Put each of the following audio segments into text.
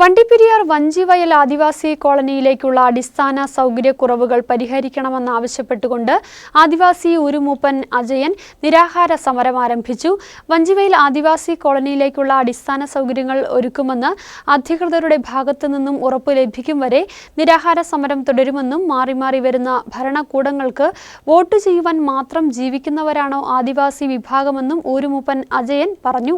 വണ്ടിപ്പെരിയാർ വഞ്ചിവയൽ ആദിവാസി കോളനിയിലേക്കുള്ള അടിസ്ഥാന സൗകര്യക്കുറവുകൾ പരിഹരിക്കണമെന്നാവശ്യപ്പെട്ടുകൊണ്ട് ആദിവാസി ഉരുമൂപ്പൻ അജയൻ നിരാഹാര സമരം ആരംഭിച്ചു. വഞ്ചിവയൽ ആദിവാസി കോളനിയിലേക്കുള്ള അടിസ്ഥാന സൗകര്യങ്ങൾ ഒരുക്കുമെന്ന് അധികൃതരുടെ ഭാഗത്തു നിന്നും ഉറപ്പു ലഭിക്കും വരെ നിരാഹാര സമരം തുടരുമെന്നും മാറി മാറി വരുന്ന ഭരണകൂടങ്ങൾക്ക് വോട്ട് ചെയ്യുവാൻ മാത്രം ജീവിക്കുന്നവരാണോ ആദിവാസി വിഭാഗമെന്നും ഊരുമൂപ്പൻ അജയൻ പറഞ്ഞു.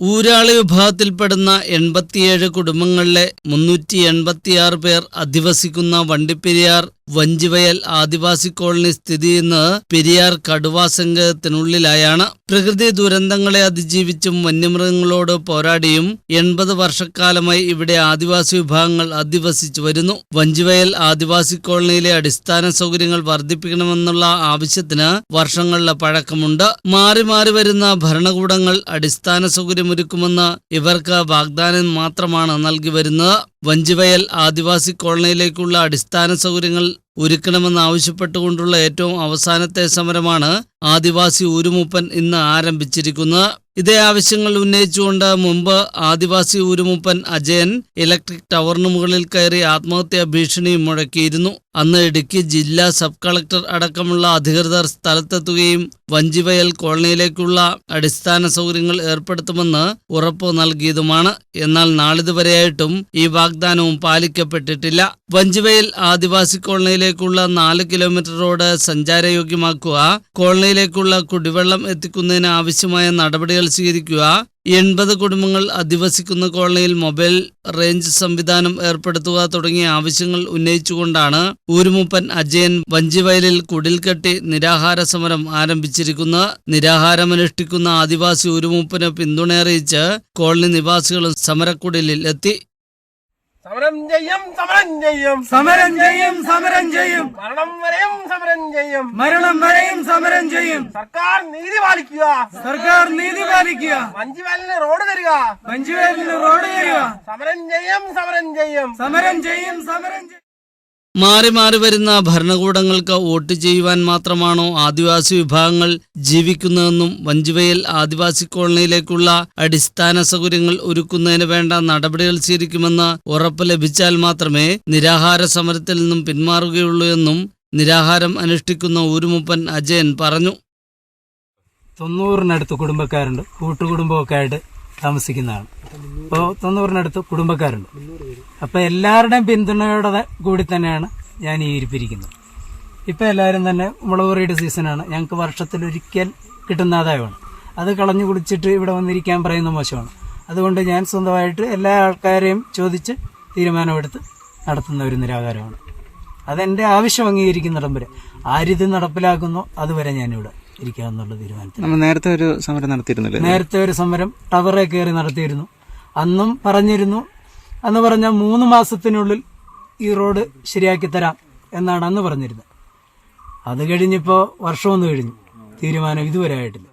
ഊരാളി വിഭാഗത്തിൽപ്പെടുന്ന എൺപത്തിയേഴ് കുടുംബങ്ങളിലെ മുന്നൂറ്റി എൺപത്തിയാറ് പേർ അധിവസിക്കുന്ന വണ്ടിപ്പെരിയാർ വഞ്ചിവയൽ ആദിവാസി കോളനി സ്ഥിതി ചെയ്യുന്നത് പെരിയാർ കടുവാ സംഘത്തിനുള്ളിലായാണ് പ്രകൃതി ദുരന്തങ്ങളെ അതിജീവിച്ചും വന്യമൃഗങ്ങളോട് പോരാടിയും എൺപത് വർഷക്കാലമായി ഇവിടെ ആദിവാസി വിഭാഗങ്ങൾ അധിവസിച്ചു വരുന്നു. വഞ്ചിവയൽ ആദിവാസി കോളനിയിലെ അടിസ്ഥാന സൗകര്യങ്ങൾ വർദ്ധിപ്പിക്കണമെന്നുള്ള ആവശ്യത്തിന് വർഷങ്ങളുടെ പഴക്കമുണ്ട്. മാറി മാറി വരുന്ന ഭരണകൂടങ്ങൾ അടിസ്ഥാന സൗകര്യമൊരുക്കുമെന്ന് ഇവർക്ക് വാഗ്ദാനം മാത്രമാണ് നൽകി വരുന്നത്. വഞ്ചിവയൽ ആദിവാസി കോളനിയിലേക്കുള്ള അടിസ്ഥാന സൗകര്യങ്ങൾ ഒരുക്കണമെന്നാവശ്യപ്പെട്ടുകൊണ്ടുള്ള ഏറ്റവും അവസാനത്തെ സമരമാണ് ആദിവാസി ഊരുമൂപ്പൻ ഇന്ന് ആരംഭിച്ചിരിക്കുന്നത്. ഇതേ ആവശ്യങ്ങൾ ഉന്നയിച്ചുകൊണ്ട് മുമ്പ് ആദിവാസി ഊരുമൂപ്പൻ അജയൻ ഇലക്ട്രിക് ടവറിന് മുകളിൽ കയറി ആത്മഹത്യാ ഭീഷണിയും മുഴക്കിയിരുന്നു. അന്ന് ഇടുക്കി ജില്ലാ സബ് കളക്ടർ അടക്കമുള്ള അധികൃതർ സ്ഥലത്തെത്തുകയും വഞ്ചിവയൽ കോളനിയിലേക്കുള്ള അടിസ്ഥാന സൗകര്യങ്ങൾ ഏർപ്പെടുത്തുമെന്ന് ഉറപ്പ് നൽകിയതുമാണ്. എന്നാൽ നാളിതുവരെയായിട്ടും ഈ വാഗ്ദാനവും പാലിക്കപ്പെട്ടിട്ടില്ല. വഞ്ചിവയൽ ആദിവാസി കോളനിയിലേക്കുള്ള നാല് കിലോമീറ്റർ റോഡ് സഞ്ചാരയോഗ്യമാക്കുക കോളനിയിലേക്കുള്ള കുടിവെള്ളം എത്തിക്കുന്നതിന് ആവശ്യമായ നടപടികൾ സ്വീകരിക്കുക എൺപത് കുടുംബങ്ങൾ അധിവസിക്കുന്ന കോളനിയിൽ മൊബൈൽ റേഞ്ച് സംവിധാനം ഏർപ്പെടുത്തുക തുടങ്ങിയ ആവശ്യങ്ങൾ ഉന്നയിച്ചുകൊണ്ടാണ് ഊരുമുപ്പൻ അജയൻ വഞ്ചിവയലിൽ കുടിൽ കെട്ടി നിരാഹാര സമരം ആരംഭിച്ചിരിക്കുന്നത് നിരാഹാരമനുഷ്ഠിക്കുന്ന ആദിവാസി ഊരുമുപ്പന് പിന്തുണയറിയിച്ച് കോളനി നിവാസികളും സമരക്കുടിലിൽ എത്തി സമരം ചെയ്യും സമരം ചെയ്യും. സമരം ചെയ്യും സമരം ചെയ്യും. മരണം വരെയും സമരം ചെയ്യും. മരണം വരെയും സമരം ചെയ്യും. സർക്കാർ നീതി പാലിക്കുക. സർക്കാർ നീതി പാലിക്കുക. മഞ്ചുവയലിന് റോഡ് തരിക. മഞ്ചുവേലിന് റോഡ് തരിക. സമരം ചെയ്യും സമരം ചെയ്യും. സമരം ചെയ്യും സമരം ചെയ്യും. മാറി മാറി വരുന്ന ഭരണകൂടങ്ങൾക്ക് വോട്ട് ചെയ്യുവാൻ മാത്രമാണോ ആദിവാസി വിഭാഗങ്ങൾ ജീവിക്കുന്നതെന്നും വഞ്ചിവയൽ ആദിവാസി കോളനിയിലേക്കുള്ള അടിസ്ഥാന സൗകര്യങ്ങൾ ഒരുക്കുന്നതിന് വേണ്ട നടപടികൾ സ്വീകരിക്കുമെന്ന് ഉറപ്പ് ലഭിച്ചാൽ മാത്രമേ നിരാഹാര സമരത്തിൽ നിന്നും പിന്മാറുകയുള്ളൂ എന്നും നിരാഹാരം അനുഷ്ഠിക്കുന്ന ഊരുമുപ്പൻ അജയൻ പറഞ്ഞു. തൊണ്ണൂറിനടുത്ത് കുടുംബക്കാരുണ്ട്. കൂട്ടുകുടുംബമൊക്കെ ആയിട്ട് താമസിക്കുന്നതാണ്. ഇപ്പോൾ തൊണ്ണൂറിനടുത്ത് കുടുംബക്കാരുണ്ട്. അപ്പോൾ എല്ലാവരുടെയും പിന്തുണയോടെ കൂടി തന്നെയാണ് ഞാൻ ഈ ഇരിപ്പിരിക്കുന്നത്. ഇപ്പോൾ എല്ലാവരും തന്നെ മുളകുറിയുടെ സീസണാണ്. ഞങ്ങൾക്ക് വർഷത്തിലൊരിക്കൽ കിട്ടുന്ന ആദായമാണ്. അത് കളഞ്ഞു കുടിച്ചിട്ട് ഇവിടെ വന്നിരിക്കാൻ പറയുന്ന മോശമാണ്. അതുകൊണ്ട് ഞാൻ സ്വന്തമായിട്ട് എല്ലാ ആൾക്കാരെയും ചോദിച്ച് തീരുമാനമെടുത്ത് നടത്തുന്ന ഒരു നിരാകാരമാണ്. അതെന്റെ ആവശ്യം അംഗീകരിക്കുന്നിടം വരെ ആരിത് നടപ്പിലാക്കുന്നോ അതുവരെ ഞാനിവിടെ ഇരിക്കാമെന്നുള്ള തീരുമാനത്തിൽ നമ്മൾ നേരത്തെ ഒരു സമരം നടത്തിയിരുന്നില്ലേ? നേരത്തെ ഒരു സമരം ടവറെ കയറി നടത്തിയിരുന്നു. അന്നും പറഞ്ഞിരുന്നു. അന്ന് പറഞ്ഞ മൂന്ന് മാസത്തിനുള്ളിൽ ഈ റോഡ് ശരിയാക്കി തരാം എന്നാണ് അന്ന് പറഞ്ഞിരുന്നത്. അത് കഴിഞ്ഞിപ്പോ വർഷമൊന്നും കഴിഞ്ഞു. തീരുമാനം ഇതുവരെ ആയിട്ടില്ല.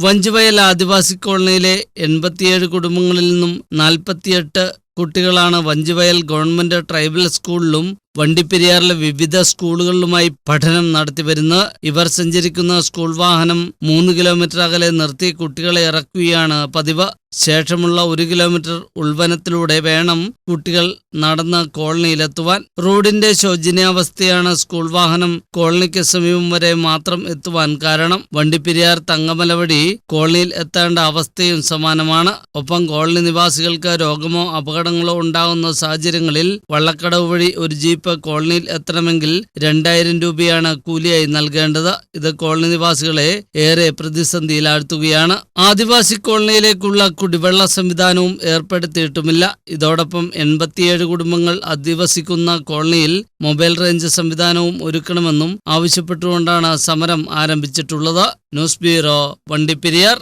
വഞ്ചുവയൽ ആദിവാസി കോളനിയിലെ എൺപത്തിയേഴ് കുടുംബങ്ങളിൽ നിന്നും നാൽപ്പത്തിയെട്ട് കുട്ടികളാണ് വഞ്ചുവയൽ ഗവൺമെന്റ് ട്രൈബൽ സ്കൂളിലും വണ്ടിപ്പെരിയാറിലെ വിവിധ സ്കൂളുകളിലുമായി പഠനം നടത്തി വരുന്ന ഇവർ സഞ്ചരിക്കുന്ന സ്കൂൾ വാഹനം മൂന്ന് കിലോമീറ്റർ അകലെ നിർത്തി കുട്ടികളെ ഇറക്കുകയാണ് പതിവ്. ശേഷമുള്ള ഒരു കിലോമീറ്റർ ഉൾവനത്തിലൂടെ വേണം കുട്ടികൾ നടന്ന് കോളനിയിലെത്തുവാൻ. റോഡിന്റെ ശോചനീയാവസ്ഥയാണ് സ്കൂൾ വാഹനം കോളനിക്ക് സമീപം വരെ മാത്രം എത്തുവാൻ കാരണം. വണ്ടിപ്പെരിയാർ തങ്കമല വഴി കോളനിയിൽ എത്തേണ്ട അവസ്ഥയും സമാനമാണ്. ഒപ്പം കോളനി നിവാസികൾക്ക് രോഗമോ അപകടങ്ങളോ ഉണ്ടാകുന്ന സാഹചര്യങ്ങളിൽ വള്ളക്കടവ് വഴി ഒരു ജീപ്പ് കോളനിയിൽ എത്തണമെങ്കിൽ രണ്ടായിരം രൂപയാണ് കൂലിയായി നൽകേണ്ടത്. ഇത് കോളനി നിവാസികളെ ഏറെ പ്രതിസന്ധിയിലാഴ്ത്തുകയാണ്. ആദിവാസി കോളനിയിലേക്കുള്ള കുടിവെള്ള സംവിധാനവും ഏർപ്പെടുത്തിയിട്ടുമില്ല. ഇതോടൊപ്പം എൺപത്തിയേഴ് കുടുംബങ്ങൾ അധിവസിക്കുന്ന കോളനിയിൽ മൊബൈൽ റേഞ്ച് സംവിധാനവും ഒരുക്കണമെന്നും ആവശ്യപ്പെട്ടുകൊണ്ടാണ് സമരം ആരംഭിച്ചിട്ടുള്ളത്. News bureau Vandiperiyar.